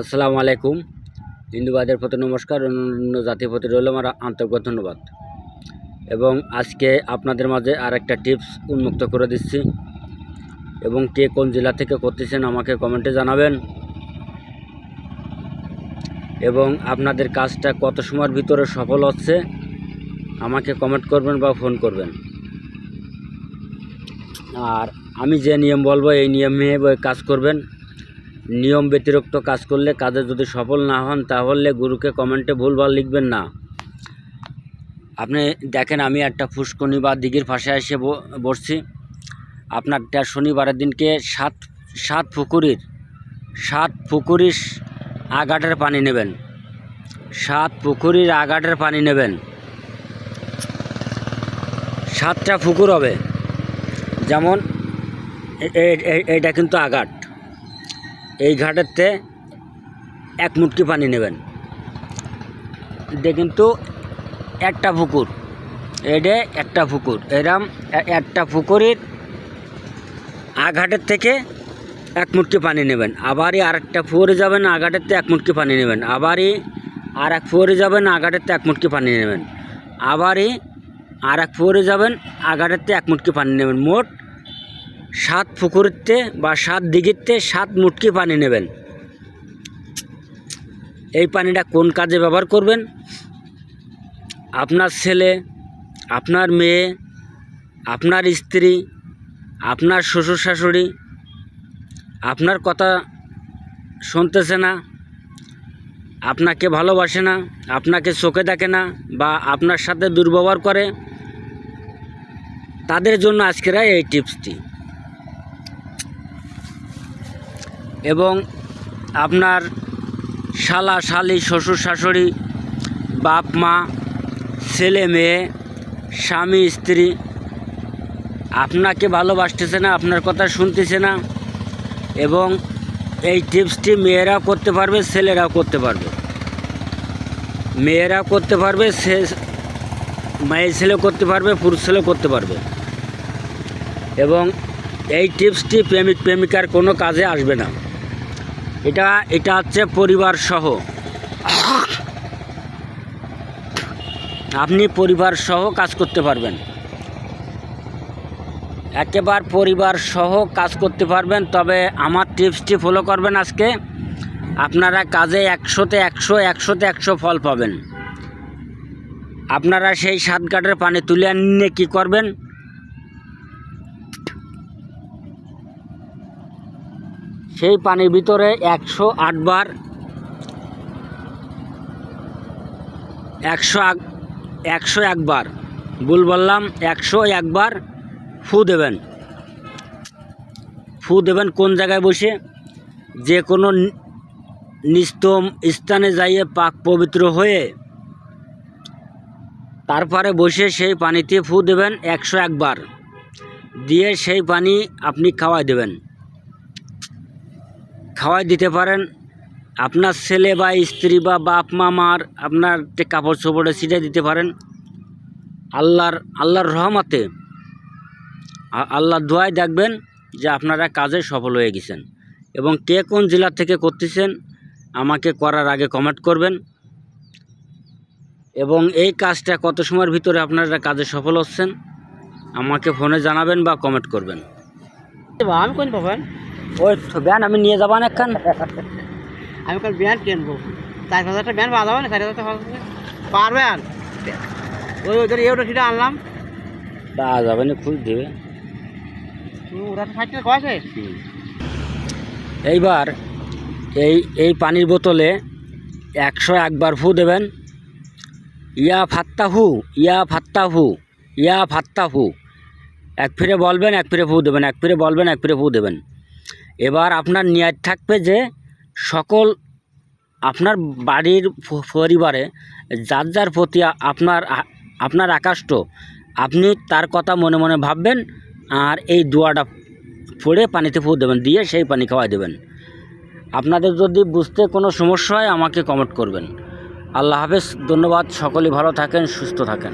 আসসালামু আলাইকুম। হিন্দুবাদের প্রতি নমস্কার অন্য জাতির প্রতি রইল আমার আন্তরিক ধন্যবাদ। এবং আজকে আপনাদের মাঝে আর একটা টিপস উন্মুক্ত করে দিচ্ছি। এবং কে কোন জেলা থেকে করতেছেন আমাকে কমেন্টে জানাবেন। এবং আপনাদের কাজটা কত সময়ের ভিতরে সফল হচ্ছে আমাকে কমেন্ট করবেন বা ফোন করবেন। আর আমি যে নিয়ম বলব, এই নিয়মে কাজ করবেন। নিয়ম ব্যতিরিক্ত কাজ করলে কাজে যদি সফল না হন, তাহলে গুরুকে কমেন্টে ভুলভাল লিখবেন না। আপনি দেখেন, আমি একটা ফুসকনি বা দিঘির পাশে এসে বসছি। আপনারটা শনিবারের দিনকে সাত সাত পুকুরির সাত পুকুরির আগাটের পানি নেবেন। সাত পুকুরির আগাটের পানি নেবেন। সাতটা পুকুর হবে। যেমন এ- এ- এ- এইটা কিন্তু আগাট এই ঘাটেরতে এক মুটকি পানি নেবেন। এটা কিন্তু একটা পুকুর। এটা একটা পুকুর। এরম একটা পুকুরের আঘাটের থেকে এক মুটকি পানি নেবেন। আবারই আরেকটা ফুয়ারে যাবেন আঘাটেরতে এক মুটকি পানি নেবেন। আবারই আর এক ফুয়ারে যাবেন আঘাটেরতে এক মুটকি পানি নেবেন। আবারই আর এক ফুয়ারে যাবেন আঘাটেরতে এক মুটকি পানি নেবেন। মোট সাত পুকুরেতে বা সাত দিঘিতে সাত মুটকি পানি নেবেন। এই পানিটা কোন কাজে ব্যবহার করবেন? আপনার ছেলে, আপনার মেয়ে, আপনার স্ত্রী, আপনার শ্বশুর শাশুড়ি, আপনার কথা শুনতেছে না, আপনাকে ভালোবাসে না, আপনাকে চোখে দেখে না বা আপনার সাথে দুর্ব্যবহার করে, তাদের জন্য আজকের এই টিপসটি। এবং আপনার শালা, শালি, শ্বশুর, শাশুড়ি, বাপ, মা, ছেলে, মেয়ে, স্বামী, স্ত্রী, আপনাকে ভালোবাসতেছে না, আপনার কথা শুনতেছে না এবং এই টিপসটি মেয়েরাও করতে পারবে, ছেলেরাও করতে পারবে। মেয়েরাও করতে পারবে, সে মেয়ে ছেলে করতে পারবে, পুরুষ ছেলে করতে পারবে। এবং এই টিপসটি প্রেমিক প্রেমিকার কোনো কাজে আসবে না। এটা এটা হচ্ছে পরিবার সহ। আপনি পরিবার সহ কাজ করতে পারবেন। একেবার পরিবার সহ কাজ করতে পারবেন, তবে আমার টিপসটি ফলো করবেন আজকে। আপনারা কাজে একশোতে একশো একশোতে একশো ফল পাবেন। আপনারা সেই সাত গাটের পানি তুলে নিয়ে কী করবেন? সেই পানির ভিতরে একশো আটবার একশো এক একশো একবার ভুল বললাম, একশো একবার ফু দেবেন। ফু দেবেন কোন জায়গায় বসে? যে কোনো নিস্তম স্থানে যাইয়ে পাক পবিত্র হয়ে তারপরে বসে সেই পানিতে ফু দেবেন একশো একবার দিয়ে সেই পানি আপনি খাওয়াই দেবেন। খাওয়াই দিতে পারেন। আপনার ছেলে বা স্ত্রী বা বাপ, মা, মার আপনার যে কাপড় চোপড়ে ছিটে দিতে পারেন। আল্লাহর আল্লাহর রহমতে আল্লাহর দোয়ায় দেখবেন যে আপনারা কাজে সফল হয়ে গেছেন এবং কে কোন জেলা থেকে করতেছেন আমাকে করার আগে কমেন্ট করবেন। এবং এই কাজটা কত সময়ের ভিতরে আপনারা কাজে সফল হচ্ছেন আমাকে ফোনে জানাবেন বা কমেন্ট করবেন। আমি কোন পাবেন ওই ব্যান আমি নিয়ে যাবান একখান। আমি কাল ব্যান্ড কিনবো। চার পাঁচ হাজার ব্যান্ড পাওয়া যাবে না চার হাজার টাকা পারবেন ওই ওদের এওটা সেটা আনলাম। তা যাবে না খুঁজ দেবে। ওরা ষাট টাকা কয়েছে। এইবার এই এই পানির বোতলে একশো একবার ফু দেবেন। ইয়া ফাত্তাহু ইয়া ফাত্তাহু ইয়া ফাত্তাহু এক ফিরে বলবেন এক ফিরে ফু দেবেন এক ফিরে বলবেন এক ফিরে ফু দেবেন। এবার আপনার নিয়াত থাকবে যে সকল আপনার বাড়ির পরিবারে যার যার প্রতি আপনার আপনার আকাষ্ট, আপনি তার কথা মনে মনে ভাববেন আর এই দোয়াটা পড়ে পানিতে ফু দেবেন, দিয়ে সেই পানি খাওয়াই দেবেন। আপনাদের যদি বুঝতে কোনো সমস্যা হয় আমাকে কমেন্ট করবেন। আল্লাহ হাফেজ, ধন্যবাদ, সকলেই ভালো থাকেন, সুস্থ থাকেন।